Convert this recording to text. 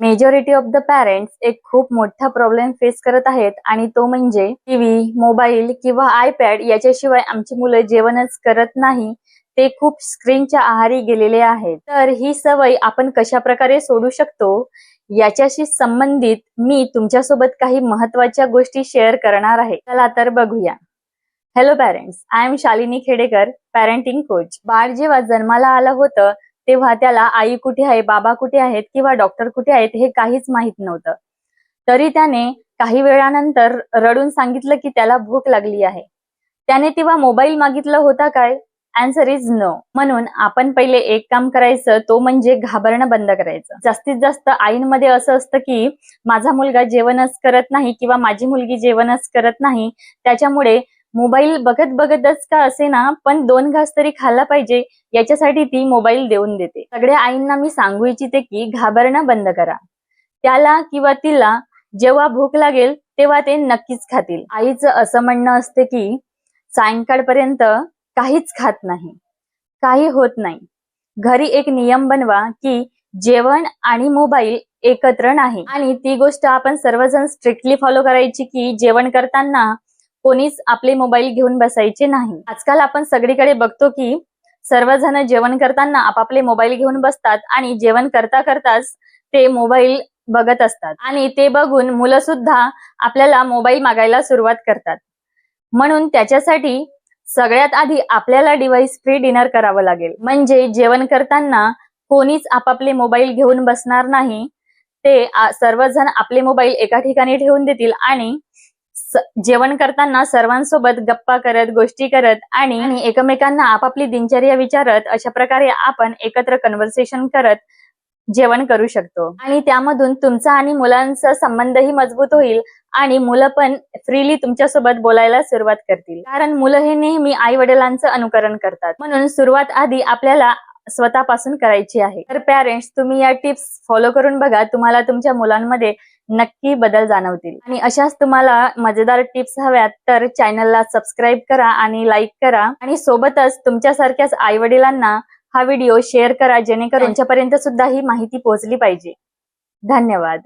Majority of the parents एक खूप मोठा प्रॉब्लेम फेस करत आहेत आणि तो म्हणजे टीव्ही मोबाईल किंवा आयपॅड याच्याशिवाय आमची मुलं जेवणच करत नाही. ते खूप स्क्रीनच्या आहारी गेलेले आहेत. तर ही सवय आपण कशा प्रकारे सोडू शकतो? याच्याशी संबंधित मी तुमच्यासोबत काही महत्त्वाच्या गोष्टी शेअर करणार आहे. चला तर बघूया. Hello parents I am Shalini Khedekar parenting coach बाळ जेव्हा जन्माला आलं होतं तेव्हा त्याला आई कुठे आहे बाबा कुठे आहेत किंवा डॉक्टर कुठे आहेत हे काहीच माहीत नव्हतं. तरी त्याने काही वेळानंतर रडून सांगितलं की त्याला भूक लागली आहे. त्याने तेव्हा मोबाईल मागितला होता काय? अँसर इज नो म्हणून आपण पहिले एक काम करायचं तो म्हणजे घाबरणं बंद करायचं. जास्तीत जास्त आईंमध्ये असं असतं की माझा मुलगा जेवणच करत नाही किंवा माझी मुलगी जेवणच करत नाही त्याच्यामुळे मोबाईल बघत बघतच का असे ना पण दोन घास तरी खाल्ला पाहिजे याच्यासाठी ती मोबाईल देऊन देते. सगळ्या आईंना मी सांगू इच्छिते की घाबरणं बंद करा. त्याला किंवा तिला जेव्हा भूक लागेल तेव्हा ते नक्कीच खातील. आईचं असं म्हणणं असते की सायंकाळपर्यंत काहीच खात नाही. काही होत नाही. घरी एक नियम बनवा की जेवण आणि मोबाईल एकत्र नाही. आणि ती गोष्ट आपण सर्वजण स्ट्रिक्टली फॉलो करायची की जेवण करताना कोणीच आपले मोबाईल घेऊन बसायचे नाही. आजकाल आपण सगळीकडे बघतो की सर्वजण जेवण करताना आपापले मोबाईल घेऊन बसतात आणि जेवण करता करताच ते मोबाईल बघत असतात. आणि ते बघून मुलं सुद्धा आपल्याला मोबाईल मागायला सुरुवात करतात. म्हणून त्याच्यासाठी सगळ्यात आधी आपल्याला डिव्हाइस फ्री डिनर करावं लागेल. म्हणजे जेवण करताना कोणीच आपापले मोबाईल घेऊन बसणार नाही. ते सर्वजण आपले मोबाईल एका ठिकाणी ठेवून देतील आणि जेवण करताना सर्वांसोबत गप्पा करत गोष्टी करत आणि एकमेकांना आपापली दिनचर्या विचारत अशा प्रकारे आपण एकत्र कन्व्हर्सेशन करत जेवण करू शकतो. आणि त्यामधून तुमचा आणि मुलांचा संबंधही मजबूत होईल आणि मुलं पण फ्रीली तुमच्यासोबत बोलायला सुरुवात करतील. कारण मुलं हे नेहमी आई वडिलांचं अनुकरण करतात. म्हणून सुरुवात आधी आपल्याला स्वतःपासून करायची आहे. तर पॅरेंट्स तुम्ही या टिप्स फॉलो करून बघा. तुम्हाला तुमच्या मुलांमध्ये नक्की बदल जाणवतील. आणि अशाच तुम्हाला मजेदार टिप्स हव्यात तर चॅनलला सबस्क्राईब करा आणि लाईक करा. आणि सोबतच तुमच्यासारख्याच आई वडिलांना हा व्हिडिओ शेअर करा जेणेकरून त्यांच्यापर्यंत सुद्धा ही माहिती पोहोचली पाहिजे. धन्यवाद.